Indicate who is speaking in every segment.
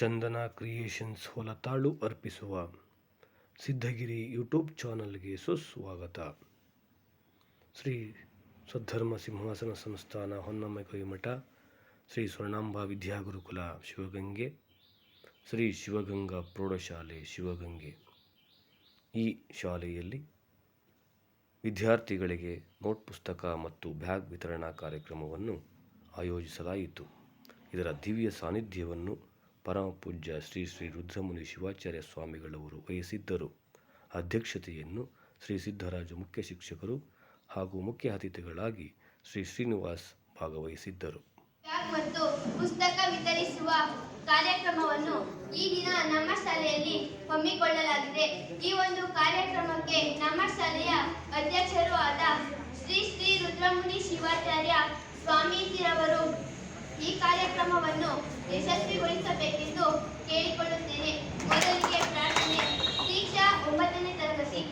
Speaker 1: ಚಂದನ creations ಹೊಲತಾಳು ಅರ್ಪಿಸುವ Siddhagiri YouTube ಚಾನಲ್ಗೆ ಸುಸ್ವಾಗತ. ಶ್ರೀ ಸದ್ಧರ್ಮ ಸಿಂಹಾಸನ ಸಂಸ್ಥಾನ ಹೊನ್ನಮ್ಮ ಮಠ ಶ್ರೀ ಸ್ವರ್ಣಾಂಬ ವಿದ್ಯಾಗುರುಕುಲ ಶಿವಗಂಗೆ, ಶ್ರೀ ಶಿವಗಂಗಾ ಪ್ರೌಢಶಾಲೆ ಶಿವಗಂಗೆ. ಈ ಶಾಲೆಯಲ್ಲಿ ವಿದ್ಯಾರ್ಥಿಗಳಿಗೆ ನೋಟ್ ಪುಸ್ತಕ ಮತ್ತು ಬ್ಯಾಗ್ ವಿತರಣಾ ಕಾರ್ಯಕ್ರಮವನ್ನು ಆಯೋಜಿಸಲಾಯಿತು. ಇದರ ದಿವ್ಯ ಸಾನ್ನಿಧ್ಯವನ್ನು ಪರಮ ಪೂಜ್ಯ ಶ್ರೀ ಶ್ರೀ ರುದ್ರಮುನಿ ಶಿವಾಚಾರ್ಯ ಸ್ವಾಮಿಗಳವರು ವಹಿಸಿದ್ದರು. ಅಧ್ಯಕ್ಷತೆಯನ್ನು ಶ್ರೀ ಸಿದ್ದರಾಜು ಮುಖ್ಯ ಶಿಕ್ಷಕರು ಹಾಗೂ ಮುಖ್ಯ ಅತಿಥಿಗಳಾಗಿ ಶ್ರೀ ಶ್ರೀನಿವಾಸ್ ಭಾಗವಹಿಸಿದ್ದರು.
Speaker 2: ಮತ್ತು ಪುಸ್ತಕ ವಿತರಿಸುವ ಕಾರ್ಯಕ್ರಮವನ್ನು ಈ ದಿನ ನಮ್ಮ ಶಾಲೆಯಲ್ಲಿ ಹಮ್ಮಿಕೊಳ್ಳಲಾಗಿದೆ. ಈ ಒಂದು ಕಾರ್ಯಕ್ರಮಕ್ಕೆ ನಮ್ಮ ಶಾಲೆಯ ಅಧ್ಯಕ್ಷರು ಆದ ಶ್ರೀ ಶ್ರೀ ರುದ್ರಮುನಿ ಶಿವಾಚಾರ್ಯ ಸ್ವಾಮೀಜಿರವರು ಈ ಕಾರ್ಯಕ್ರಮವನ್ನು ಯಶಸ್ವಿಗೊಳಿಸಬೇಕೆಂದು ಕೇಳಿಕೊಳ್ಳುತ್ತೇನೆ. ಮೊದಲಿಗೆ ಪ್ರಾರ್ಥನೆ. ದೀಕ್ಷಾ ಒಂಬತ್ತನೇ ತರಗತಿ.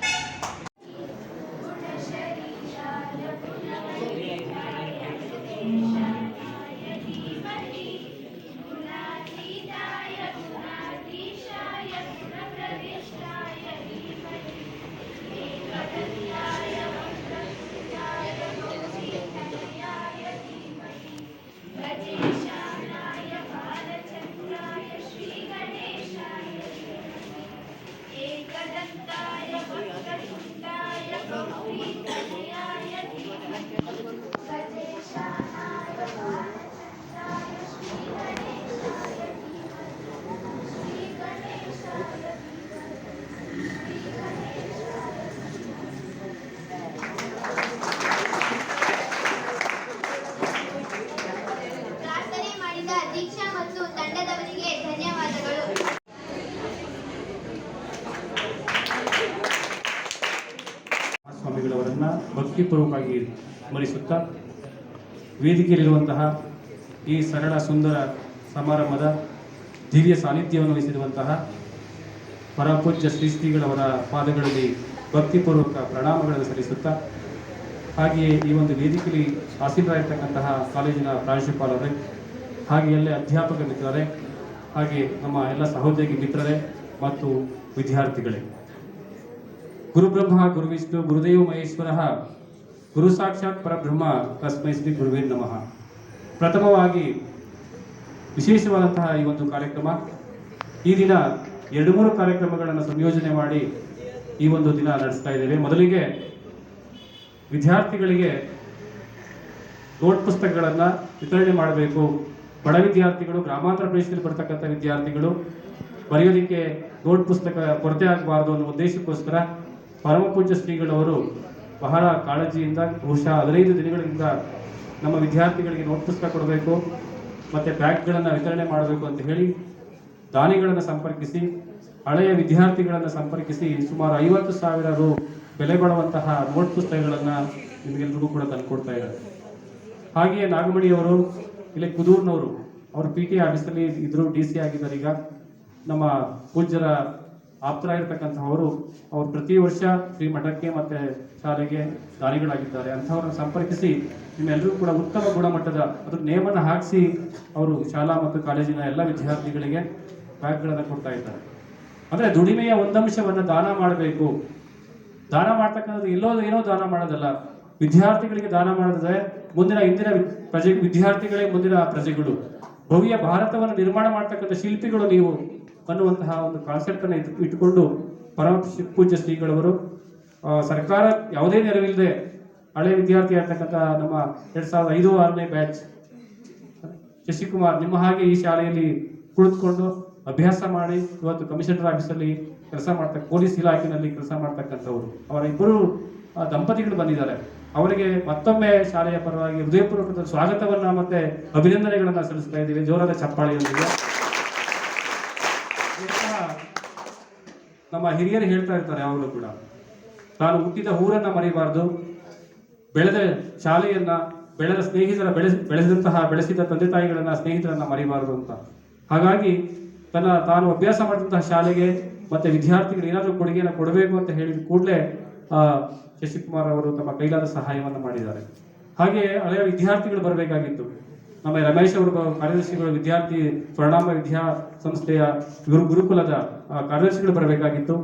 Speaker 2: ದೀಕ್ಷಾ ಮತ್ತು ತಂಡದವರಿಗೆ ಧನ್ಯವಾದಗಳು.
Speaker 3: ಸ್ವಾಮಿಗಳವರನ್ನ ಭಕ್ತಿಪೂರ್ವಕವಾಗಿ ಸ್ಮರಿಸುತ್ತಾ ವೇದಿಕೆಯಲ್ಲಿರುವಂತಹ ಈ ಸರಳ ಸುಂದರ ಸಮಾರಂಭದ ದಿವ್ಯ ಸಾನ್ನಿಧ್ಯವನ್ನು ವಹಿಸಿರುವಂತಹ ಪರಪೂಜ್ಯ ಶ್ರೀ ಶ್ರೀಗಳವರ ಪಾದಗಳಲ್ಲಿ ಭಕ್ತಿಪೂರ್ವಕ ಪ್ರಣಾಮಗಳನ್ನು ಸಲ್ಲಿಸುತ್ತಾ ಹಾಗೆಯೇ ಈ ಒಂದು ವೇದಿಕೆಯಲ್ಲಿ ಆಸೀನರಾಗಿರ್ತಕ್ಕಂತಹ ಕಾಲೇಜಿನ ಪ್ರಾಂಶುಪಾಲರೇ ಹಾಗೆ ಎಲ್ಲ ಅಧ್ಯಾಪಕ ಮಿತ್ರರೇ ಹಾಗೆ ನಮ್ಮ ಎಲ್ಲ ಸಹೋದ್ಯೋಗಿ ಮಿತ್ರರೇ ಮತ್ತು ವಿದ್ಯಾರ್ಥಿಗಳೇ. ಗುರುಬ್ರಹ್ಮ, ಗುರುವಿಷ್ಣು, ಗುರುದೇವ ಮಹೇಶ್ವರ, ಗುರು ಸಾಕ್ಷಾತ್ ಪರಬ್ರಹ್ಮ, ತಸ್ಮೈ ಶ್ರೀ ಗುರುವೇ ನಮಃ. ಪ್ರಥಮವಾಗಿ ವಿಶೇಷವಾದಂತಹ ಈ ಒಂದು ಕಾರ್ಯಕ್ರಮ. ಈ ದಿನ ಎರಡು ಮೂರು ಕಾರ್ಯಕ್ರಮಗಳನ್ನು ಸಂಯೋಜನೆ ಮಾಡಿ ಈ ಒಂದು ದಿನ ನಡೆಸ್ತಾ ಇದ್ದೇವೆ. ಮೊದಲಿಗೆ ವಿದ್ಯಾರ್ಥಿಗಳಿಗೆ ನೋಟ್ ಪುಸ್ತಕಗಳನ್ನು ವಿತರಣೆ ಮಾಡಬೇಕು. ಬಡ ವಿದ್ಯಾರ್ಥಿಗಳು, ಗ್ರಾಮಾಂತರ ಪ್ರದೇಶದಲ್ಲಿ ಬರ್ತಕ್ಕಂಥ ವಿದ್ಯಾರ್ಥಿಗಳು ಬರೆಯೋದಕ್ಕೆ ನೋಟ್ ಪುಸ್ತಕ ಕೊರತೆ ಆಗಬಾರ್ದು ಅನ್ನೋ ಉದ್ದೇಶಕ್ಕೋಸ್ಕರ ಪರಮಪೂಜ್ಯ ಶ್ರೀಗಳವರು ಬಹಳ ಕಾಳಜಿಯಿಂದ ಬಹುಶಃ ಹದಿನೈದು ದಿನಗಳಿಂದ ನಮ್ಮ ವಿದ್ಯಾರ್ಥಿಗಳಿಗೆ ನೋಟ್ ಪುಸ್ತಕ ಕೊಡಬೇಕು ಮತ್ತು ಬ್ಯಾಗ್ಗಳನ್ನು ವಿತರಣೆ ಮಾಡಬೇಕು ಅಂತ ಹೇಳಿ ದಾನಿಗಳನ್ನು ಸಂಪರ್ಕಿಸಿ, ಹಳೆಯ ವಿದ್ಯಾರ್ಥಿಗಳನ್ನು ಸಂಪರ್ಕಿಸಿ ಸುಮಾರು ಐವತ್ತು ಸಾವಿರ ರು ಬೆಲೆ ಬಾಳುವಂತಹ ನೋಟ್ ಪುಸ್ತಕಗಳನ್ನು ನಿಮಗೆಲ್ರಿಗೂ ಕೂಡ ತಂದುಕೊಡ್ತಾ ಇದ್ದಾರೆ. ಹಾಗೆಯೇ ನಾಗಮಣಿಯವರು ಇಲ್ಲಿ ಕುದೂರ್ನವರು, ಅವರು ಪಿ ಟಿ ಆಫೀಸಲ್ಲಿ ಇದ್ರು ಡಿ ಸಿ ಆಗಿದ್ದಾರೆ. ಈಗ ನಮ್ಮ ಪೂಜ್ಯರ ಆಪ್ತರಾಗಿರ್ತಕ್ಕಂಥವರು ಅವರು ಪ್ರತಿ ವರ್ಷ ಶ್ರೀ ಮಠಕ್ಕೆ ಮತ್ತೆ ಶಾಲೆಗೆ ದಾನಿಗಳಾಗಿದ್ದಾರೆ. ಅಂಥವ್ರನ್ನ ಸಂಪರ್ಕಿಸಿ ನಿಮ್ಮೆಲ್ಲರೂ ಕೂಡ ಉತ್ತಮ ಗುಣಮಟ್ಟದ ಅದ್ರ ನೇಮನ ಹಾಕಿಸಿ ಅವರು ಶಾಲಾ ಮತ್ತು ಕಾಲೇಜಿನ ಎಲ್ಲ ವಿದ್ಯಾರ್ಥಿಗಳಿಗೆ ಬ್ಯಾಗ್ಗಳನ್ನು ಕೊಡ್ತಾ ಇದ್ದಾರೆ. ಅಂದರೆ ದುಡಿಮೆಯ ಒಂದಂಶವನ್ನು ದಾನ ಮಾಡಬೇಕು. ದಾನ ಮಾಡ್ತಕ್ಕಂಥದ್ದು ಎಲ್ಲೋ ಏನೋ ದಾನ ಮಾಡೋದಲ್ಲ. ವಿದ್ಯಾರ್ಥಿಗಳಿಗೆ ದಾನ ಮಾಡಿದ್ರೆ ಮುಂದಿನ ಇಂದಿನ ಪ್ರಜೆ, ವಿದ್ಯಾರ್ಥಿಗಳೇ ಮುಂದಿನ ಪ್ರಜೆಗಳು. ಭವ್ಯ ಭಾರತವನ್ನು ನಿರ್ಮಾಣ ಮಾಡ್ತಕ್ಕಂಥ ಶಿಲ್ಪಿಗಳು ನೀವು ಅನ್ನುವಂತಹ ಒಂದು ಕಾನ್ಸೆಪ್ಟ್ ಅನ್ನು ಇಟ್ಟುಕೊಂಡು ಪರಮ ಪೂಜ್ಯ ಶ್ರೀಗಳವರು ಸರ್ಕಾರ ಯಾವುದೇ ನೆರವಿಲ್ಲದೆ ಹಳೆ ವಿದ್ಯಾರ್ಥಿ ಆಗ್ತಕ್ಕಂಥ ನಮ್ಮ ಎರಡ್ ಸಾವಿರದ ಐದು ಆರನೇ ಬ್ಯಾಚ್ ಶಶಿಕುಮಾರ್ ನಿಮ್ಮ ಹಾಗೆ ಈ ಶಾಲೆಯಲ್ಲಿ ಕುಳಿತುಕೊಂಡು ಅಭ್ಯಾಸ ಮಾಡಿ ಇವತ್ತು ಕಮಿಷನರ್ ಆಫೀಸಲ್ಲಿ ಕೆಲಸ ಮಾಡ್ತಕ್ಕ ಪೊಲೀಸ್ ಇಲಾಖೆಯಲ್ಲಿ ಕೆಲಸ ಮಾಡ್ತಕ್ಕಂಥವ್ರು. ಅವರ ಇಬ್ಬರು ದಂಪತಿಗಳು ಬಂದಿದ್ದಾರೆ. ಅವರಿಗೆ ಮತ್ತೊಮ್ಮೆ ಶಾಲೆಯ ಪರವಾಗಿ ಹೃದಯಪೂರ್ವಕದ ಸ್ವಾಗತವನ್ನ ಮತ್ತೆ ಅಭಿನಂದನೆಗಳನ್ನ ಸಲ್ಲಿಸ್ತಾ ಇದ್ದೀವಿ. ಜೋರಾದ ಚಪ್ಪಾಳಿಯೊಂದಿಗೆ. ನಮ್ಮ ಹಿರಿಯರು ಹೇಳ್ತಾ ಇರ್ತಾರೆ ಯಾವಾಗಲೂ ಕೂಡ. ತಾನು ಹುಟ್ಟಿದ ಊರನ್ನ ಮರಿಬಾರ್ದು. ಬೆಳೆದ ಶಾಲೆಯನ್ನ, ಬೆಳೆದ ಸ್ನೇಹಿತರ ಬೆಳೆಸ್, ಬೆಳೆಸಿದಂತಹ, ಬೆಳೆಸಿದ ತಂದೆ ತಾಯಿಗಳನ್ನ, ಸ್ನೇಹಿತರನ್ನ ಮರಿಬಾರದು ಅಂತ. ಹಾಗಾಗಿ ತನ್ನ ತಾನು ಅಭ್ಯಾಸ ಮಾಡಿದಂತಹ ಶಾಲೆಗೆ ಮತ್ತೆ ವಿದ್ಯಾರ್ಥಿಗಳು ಏನಾದರೂ ಕೊಡುಗೆಯನ್ನು ಕೊಡಬೇಕು ಅಂತ ಹೇಳಿದ ಕೂಡಲೇ ಶಶಿಕುಮಾರ್ ಅವರು ತಮ್ಮ ಕೈಲಾದ ಸಹಾಯವನ್ನು ಮಾಡಿದ್ದಾರೆ. ಹಾಗೆ ಹಳೆಯ ವಿದ್ಯಾರ್ಥಿಗಳು ಬರಬೇಕಾಗಿತ್ತು. ನಮ್ಮ ರಮೇಶ್ ಅವರು ಕಾರ್ಯದರ್ಶಿಗಳು ವಿದ್ಯಾರ್ಥಿ ಸ್ವರ್ಣಾಂಬ ವಿದ್ಯಾ ಸಂಸ್ಥೆಯ ಗುರು ಗುರುಕುಲದ ಕಾರ್ಯದರ್ಶಿಗಳು ಬರಬೇಕಾಗಿತ್ತು.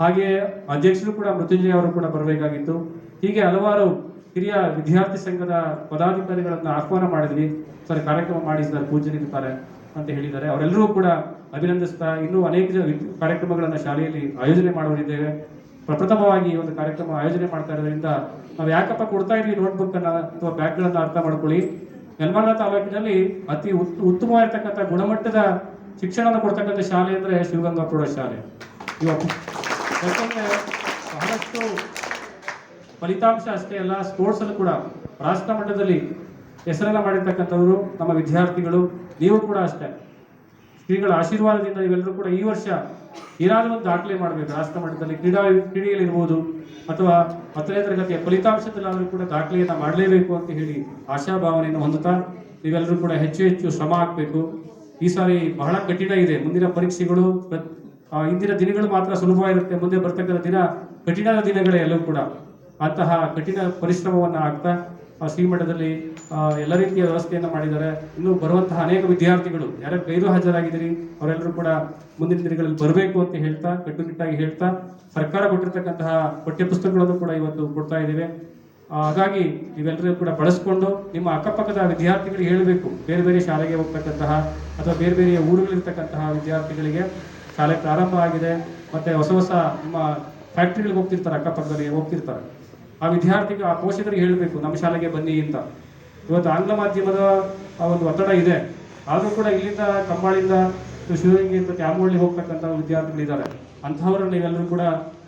Speaker 3: ಹಾಗೆ ಅಧ್ಯಕ್ಷರು ಕೂಡ ಮೃತ್ಯುಂಜಯ ಅವರು ಕೂಡ ಬರಬೇಕಾಗಿತ್ತು. ಹೀಗೆ ಹಲವಾರು ಹಿರಿಯ ವಿದ್ಯಾರ್ಥಿ ಸಂಘದ ಪದಾಧಿಕಾರಿಗಳನ್ನು ಆಹ್ವಾನ ಮಾಡಿದ್ವಿ. ಸರ್, ಕಾರ್ಯಕ್ರಮ ಮಾಡಿ, ಸರ್ ಪೂಜನಿರ್ತಾರೆ ಅಂತ ಹೇಳಿದ್ದಾರೆ. ಅವರೆಲ್ಲರೂ ಕೂಡ ಅಭಿನಂದಿಸ್ತಾ ಇನ್ನೂ ಅನೇಕ ಕಾರ್ಯಕ್ರಮಗಳನ್ನ ಶಾಲೆಯಲ್ಲಿ ಆಯೋಜನೆ ಮಾಡುವರಿದ್ದೇವೆ ಪ್ರಪ್ರಥಮವಾಗಿ ಒಂದು ಕಾರ್ಯಕ್ರಮ ಆಯೋಜನೆ ಮಾಡ್ತಾ ಇರೋದ್ರಿಂದ ನಾವು ಯಾಕಪ್ಪ ಕೊಡ್ತಾ ಇದ್ವಿ ನೋಟ್ಬುಕ್ ಅನ್ನ ಅಥವಾ ಬ್ಯಾಗ್ಗಳನ್ನ ಅರ್ಥ ಮಾಡ್ಕೊಳ್ಳಿ? ಯಲಮಾನ ತಾಲೂಕಿನಲ್ಲಿ ಅತಿ ಉತ್- ಉತ್ತಮವಾಗಿರ್ತಕ್ಕಂಥ ಗುಣಮಟ್ಟದ ಶಿಕ್ಷಣವನ್ನು ಕೊಡ್ತಕ್ಕಂಥ ಶಾಲೆ ಅಂದ್ರೆ ಶಿವಗಂಗಾ ಪ್ರೌಢಶಾಲೆ ಇವತ್ತು ಯಾಕಂದ್ರೆ ಬಹಳಷ್ಟು ಫಲಿತಾಂಶ ಅಷ್ಟೇ ಅಲ್ಲ ಸ್ಪೋರ್ಟ್ಸ್ ಅಲ್ಲಿ ಕೂಡ ರಾಷ್ಟ್ರ ಮಟ್ಟದಲ್ಲಿ ಹೆಸರನ್ನ ಮಾಡಿರ್ತಕ್ಕಂಥವರು ನಮ್ಮ ವಿದ್ಯಾರ್ಥಿಗಳು, ನೀವು ಕೂಡ ಅಷ್ಟೇ. ಶ್ರೀಗಳ ಆಶೀರ್ವಾದದಿಂದ ನೀವೆಲ್ಲರೂ ಕೂಡ ಈ ವರ್ಷ ಏನಾದರೂ ಒಂದು ದಾಖಲೆ ಮಾಡಬೇಕು, ರಾಷ್ಟ್ರ ಮಟ್ಟದಲ್ಲಿ ಕ್ರೀಡಾ ಕ್ರೀಡೆಯಲ್ಲಿರ್ಬೋದು, ಅಥವಾ ಹತ್ತನೇ ತರಗತಿಯ ಫಲಿತಾಂಶದಲ್ಲಾದರೂ ಕೂಡ ದಾಖಲೆಯನ್ನ ಮಾಡಲೇಬೇಕು ಅಂತ ಹೇಳಿ ಆಶಾಭಾವನೆಯನ್ನು ಹೊಂದುತ್ತಾ ನೀವೆಲ್ಲರೂ ಕೂಡ ಹೆಚ್ಚು ಹೆಚ್ಚು ಶ್ರಮ ಹಾಕಬೇಕು. ಈ ಸಾರಿ ಬಹಳ ಕಠಿಣ ಇದೆ. ಮುಂದಿನ ಪರೀಕ್ಷೆಗಳು ಇಂದಿನ ದಿನಗಳು ಮಾತ್ರ ಸುಲಭ ಇರುತ್ತೆ ಮುಂದೆ ಬರ್ತಕ್ಕಂಥ ದಿನ ಕಠಿಣ ದಿನಗಳೇ ಎಲ್ಲವೂ ಕೂಡ. ಅಂತಹ ಕಠಿಣ ಪರಿಶ್ರಮವನ್ನು ಆ ಶ್ರೀಮಠದಲ್ಲಿ ಮಠದಲ್ಲಿ ಎಲ್ಲ ರೀತಿಯ ವ್ಯವಸ್ಥೆಯನ್ನು ಮಾಡಿದ್ದಾರೆ. ಇನ್ನು ಬರುವಂತಹ ಅನೇಕ ವಿದ್ಯಾರ್ಥಿಗಳು ಯಾರು ಗೈರು ಹಾಜರಾಗಿದ್ದೀರಿ, ಅವರೆಲ್ಲರೂ ಕೂಡ ಮುಂದಿನ ದಿನಗಳಲ್ಲಿ ಬರಬೇಕು ಅಂತ ಹೇಳ್ತಾ, ಕಟ್ಟುನಿಟ್ಟಾಗಿ ಹೇಳ್ತಾ, ಸರ್ಕಾರ ಕೊಟ್ಟಿರ್ತಕ್ಕಂತಹ ಪಠ್ಯಪುಸ್ತಕಗಳನ್ನು ಕೂಡ ಇವತ್ತು ಕೊಡ್ತಾ ಇದ್ದೇವೆ. ಹಾಗಾಗಿ ನೀವೆಲ್ಲರೂ ಕೂಡ ಬಳಸ್ಕೊಂಡು ನಿಮ್ಮ ಅಕ್ಕಪಕ್ಕದ ವಿದ್ಯಾರ್ಥಿಗಳಿಗೆ ಹೇಳಬೇಕು. ಬೇರೆ ಬೇರೆ ಶಾಲೆಗೆ ಹೋಗ್ತಕ್ಕಂತಹ ಅಥವಾ ಬೇರೆ ಬೇರೆ ಊರುಗಳಿರ್ತಕ್ಕಂತಹ ವಿದ್ಯಾರ್ಥಿಗಳಿಗೆ ಶಾಲೆ ಪ್ರಾರಂಭ ಆಗಿದೆ. ಮತ್ತೆ ಹೊಸ ಹೊಸ ನಿಮ್ಮ ಫ್ಯಾಕ್ಟ್ರಿಗಳಿಗೆ ಹೋಗ್ತಿರ್ತಾರೆ, ಅಕ್ಕಪಕ್ಕದಲ್ಲಿ ಹೋಗ್ತಿರ್ತಾರೆ. ಆ ವಿದ್ಯಾರ್ಥಿಗೆ ಆ ಪೋಷಕರಿಗೆ ಹೇಳಬೇಕು, ನಮ್ಮ ಶಾಲೆಗೆ ಬನ್ನಿ ಅಂತ. ಇವತ್ತು ಆಂಗ್ಲ ಮಾಧ್ಯಮದ ಆ ಒಂದು ಒತ್ತಡ ಇದೆ. ಆದರೂ ಕೂಡ ಇಲ್ಲಿಂದ ಕಂಬಾಳಿಂದ ಶಿವಗಂಗೆ ಅಂತ ತ್ಯಾಮೋಳ್ಳಿ ಹೋಗ್ತಕ್ಕಂಥ ವಿದ್ಯಾರ್ಥಿಗಳಿದ್ದಾರೆ. ಅಂತಹವರನ್ನು ನೀವೆಲ್ಲರೂ ಕೂಡ